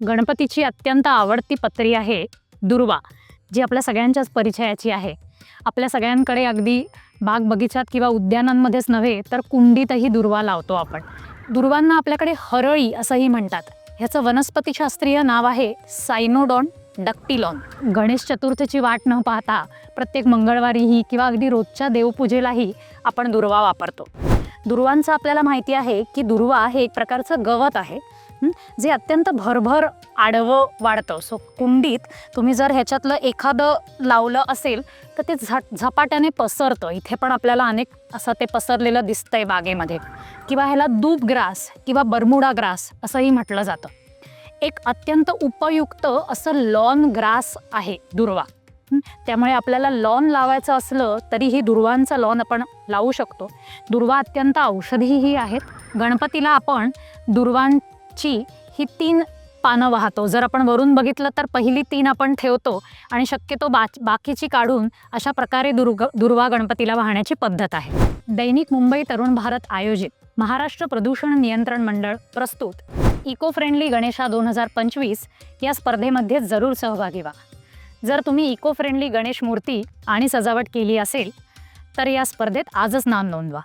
गणपतीची अत्यंत आवडती पत्री आहे दुर्वा जी आपल्या सगळ्यांच्याच परिचयाची आहे. आपल्या सगळ्यांकडे अगदी बाग बगीचात किंवा उद्यानांमध्येच नव्हे तर कुंडीतही दुर्वा लावतो आपण. दुर्वांना आपल्याकडे हरळी असंही म्हणतात. ह्याचं वनस्पतीशास्त्रीय नाव आहे सायनोडॉन डक्टिलॉन. गणेश चतुर्थीची वाट न पाहता प्रत्येक मंगळवारीही किंवा अगदी रोजच्या देवपूजेलाही आपण दुर्वा वापरतो. दुर्वांचं आपल्याला माहिती आहे की दुर्वा हे एक प्रकारचं गवत आहे जे अत्यंत भरभर आडवं वाढतं. सो कुंडीत तुम्ही जर ह्याच्यातलं एखादं लावलं असेल तर ते झट झपाट्याने पसरतं. इथे पण आपल्याला अनेक असं ते पसरलेलं दिसतंय बागेमध्ये. किंवा ह्याला दूब ग्रास किंवा बर्मुडा ग्रास असंही म्हटलं जातं. एक अत्यंत उपयुक्त असं लॉन ग्रास आहे दुर्वा. त्यामुळे आपल्याला लॉन लावायचं असलं तरीही दुर्वांचं लॉन आपण लावू शकतो. दुर्वा अत्यंत औषधीही आहेत. गणपतीला आपण दुर्वांची ही तीन पानं वाहतो. जर आपण वरून बघितलं तर पहिली तीन आपण ठेवतो आणि शक्यतो बा बाकीची काढून अशा प्रकारे दुर्ग दुर्वा गणपतीला वाहण्याची पद्धत आहे. दैनिक मुंबई तरुण भारत आयोजित महाराष्ट्र प्रदूषण नियंत्रण मंडळ प्रस्तुत. इको फ्रेंडली गणेशा दोन हजार पंचवीस या स्पर्धेमध्ये जरूर सहभागी व्हा. जर तुम्ही इको फ्रेंडली गणेश मूर्ती आणि सजावट केली असेल तर या स्पर्धेत आजच नाम नोंदवा.